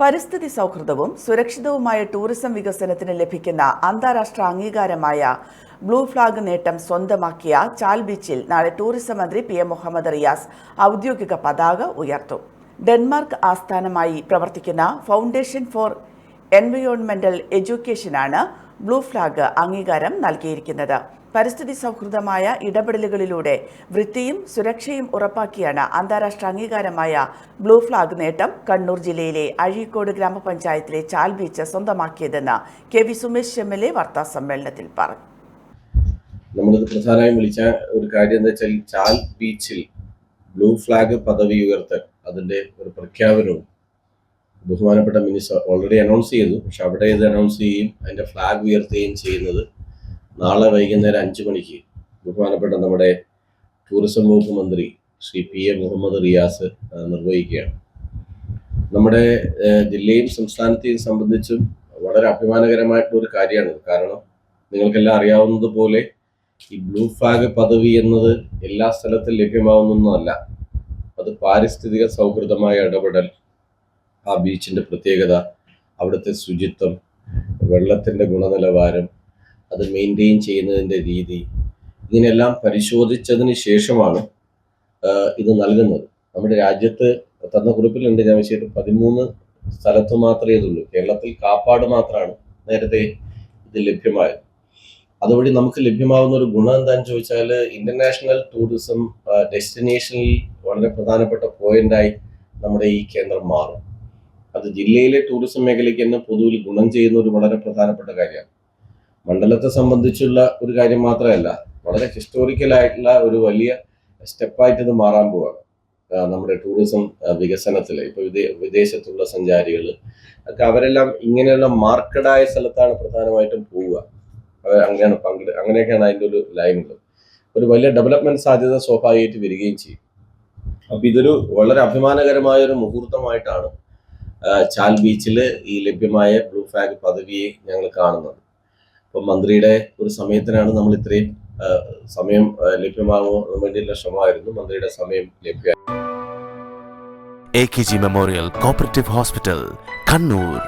പരിസ്ഥിതി സൗഹൃദവും സുരക്ഷിതവുമായ ടൂറിസം വികസനത്തിന് ലഭിക്കുന്ന അന്താരാഷ്ട്ര അംഗീകാരമായ ബ്ലൂ ഫ്ലാഗ് നേട്ടം സ്വന്തമാക്കിയ ചാൽ ബീച്ചിൽ നാളെ ടൂറിസം മന്ത്രി പി എം മുഹമ്മദ് റിയാസ് ഔദ്യോഗിക പതാക ഉയർത്തും. ഡെൻമാർക്ക് ആസ്ഥാനമായി പ്രവർത്തിക്കുന്ന ഫൗണ്ടേഷൻ ഫോർ എൻവയോൺമെന്റൽ എഡ്യൂക്കേഷനാണ് ബ്ലൂ ഫ്ലാഗ് അംഗീകാരം നൽകിയിരിക്കുന്നത്. പരിസ്ഥിതി സൗഹൃദമായ ഇടപെടലുകളിലൂടെ വൃത്തിയും സുരക്ഷയും ഉറപ്പാക്കിയാണ് അന്താരാഷ്ട്ര അംഗീകാരമായ ബ്ലൂ ഫ്ലാഗ് നേട്ടം കണ്ണൂർ ജില്ലയിലെ അഴീക്കോട് ഗ്രാമപഞ്ചായത്തിലെ Chal beach സ്വന്തമാക്കിയതെന്ന് K V Sumesh M L A വാർത്താ സമ്മേളനത്തിൽ പറഞ്ഞു. നമ്മളിത് പ്രധാനമായും വിളിച്ച ഒരു കാര്യം എന്താ വെച്ചാൽ ചാൽ ബീച്ചിൽ ബ്ലൂ ഫ്ലാഗ് പദവി ഉയർത്തൽ അതിന്റെ ഒരു പ്രഖ്യാപനവും ബഹുമാനപ്പെട്ട മിനിസ്റ്റർ ഓൾറെഡി അനൗൺസ് ചെയ്തു. പക്ഷെ അവിടെ ഇത് അനൗൺസ് ചെയ്യുകയും അതിന്റെ ഫ്ലാഗ് ഉയർത്തുകയും ചെയ്യുന്നത് നാളെ വൈകുന്നേരം അഞ്ചു മണിക്ക് ബഹുമാനപ്പെട്ട നമ്മുടെ ടൂറിസം വകുപ്പ് മന്ത്രി ശ്രീ പി എ മുഹമ്മദ് റിയാസ് നിർവഹിക്കുകയാണ്. നമ്മുടെ ജില്ലയും സംസ്ഥാനത്തെയും സംബന്ധിച്ചും വളരെ അഭിമാനകരമായിട്ടുള്ള ഒരു കാര്യമാണ്. കാരണം നിങ്ങൾക്കെല്ലാം അറിയാവുന്നതുപോലെ ഈ ബ്ലൂ ഫ്ലാഗ് പദവി എന്നത് എല്ലാ സ്ഥലത്തും ലഭ്യമാവുന്നൊന്നുമല്ല. അത് പാരിസ്ഥിതിക സൗഹൃദമായ ഇടപെടൽ ആ ബീച്ചിന്റെ പ്രത്യേകത അവിടുത്തെ ശുചിത്വം വെള്ളത്തിന്റെ ഗുണനിലവാരം അത് മെയിന്റെയിൻ ചെയ്യുന്നതിന്റെ രീതി ഇതിനെല്ലാം പരിശോധിച്ചതിന് ശേഷമാണ് ഇത് നൽകുന്നത്. നമ്മുടെ രാജ്യത്ത് തന്ന കുറിപ്പിലുണ്ട് ഞാൻ വിഷയത്തിൽ പതിമൂന്ന് സ്ഥലത്ത് മാത്രമേ ഇതുള്ളൂ. കേരളത്തിൽ കാപ്പാട് മാത്രമാണ് നേരത്തെ ഇത് ലഭ്യമായത്. അതുവഴി നമുക്ക് ലഭ്യമാകുന്ന ഒരു ഗുണം എന്താണെന്ന് ചോദിച്ചാൽ ഇന്റർനാഷണൽ ടൂറിസം ഡെസ്റ്റിനേഷനിൽ വളരെ പ്രധാനപ്പെട്ട പോയിന്റായി നമ്മുടെ ഈ കേന്ദ്രം മാറും. അത് ജില്ലയിലെ ടൂറിസം മേഖലയ്ക്ക് തന്നെ പൊതുവിൽ ഗുണം ചെയ്യുന്ന ഒരു വളരെ പ്രധാനപ്പെട്ട കാര്യമാണ്. മണ്ഡലത്തെ സംബന്ധിച്ചുള്ള ഒരു കാര്യം മാത്രമല്ല വളരെ ഹിസ്റ്റോറിക്കൽ ആയിട്ടുള്ള ഒരു വലിയ സ്റ്റെപ്പായിട്ട് ഇത് മാറാൻ പോവാണ്. നമ്മുടെ ടൂറിസം വികസനത്തിൽ ഇപ്പൊ വിദേ വിദേശത്തുള്ള സഞ്ചാരികൾ ഒക്കെ അവരെല്ലാം ഇങ്ങനെയുള്ള മാർക്കഡായ സ്ഥലത്താണ് പ്രധാനമായിട്ടും പോവുക. അവർ അങ്ങനെയാണ് പങ്കെടു അങ്ങനെയൊക്കെയാണ് അതിന്റെ ഒരു ലൈൻ ഉള്ളത് ഒരു വലിയ ഡെവലപ്മെന്റ് സാധ്യത സ്വാഭാവികമായിട്ട് വരികയും ചെയ്യും. അപ്പൊ ഇതൊരു വളരെ അഭിമാനകരമായ ഒരു മുഹൂർത്തമായിട്ടാണ് ചാൽ ബീച്ചിൽ ഈ ലഭ്യമായ ബ്ലൂ ഫ്ലാഗ് പദവിയെ ഞങ്ങൾ കാണുന്നത്. അപ്പം മന്ത്രിയുടെ ഒരു സമയത്തിനാണ് നമ്മൾ ഇത്രയും സമയം ലഭ്യമാകുമോ വേണ്ടിയുള്ള ശ്രമമായിരുന്നു. മന്ത്രിയുടെ സമയം ലഭ്യമായി. A K G memorial cooperative hospital Kannur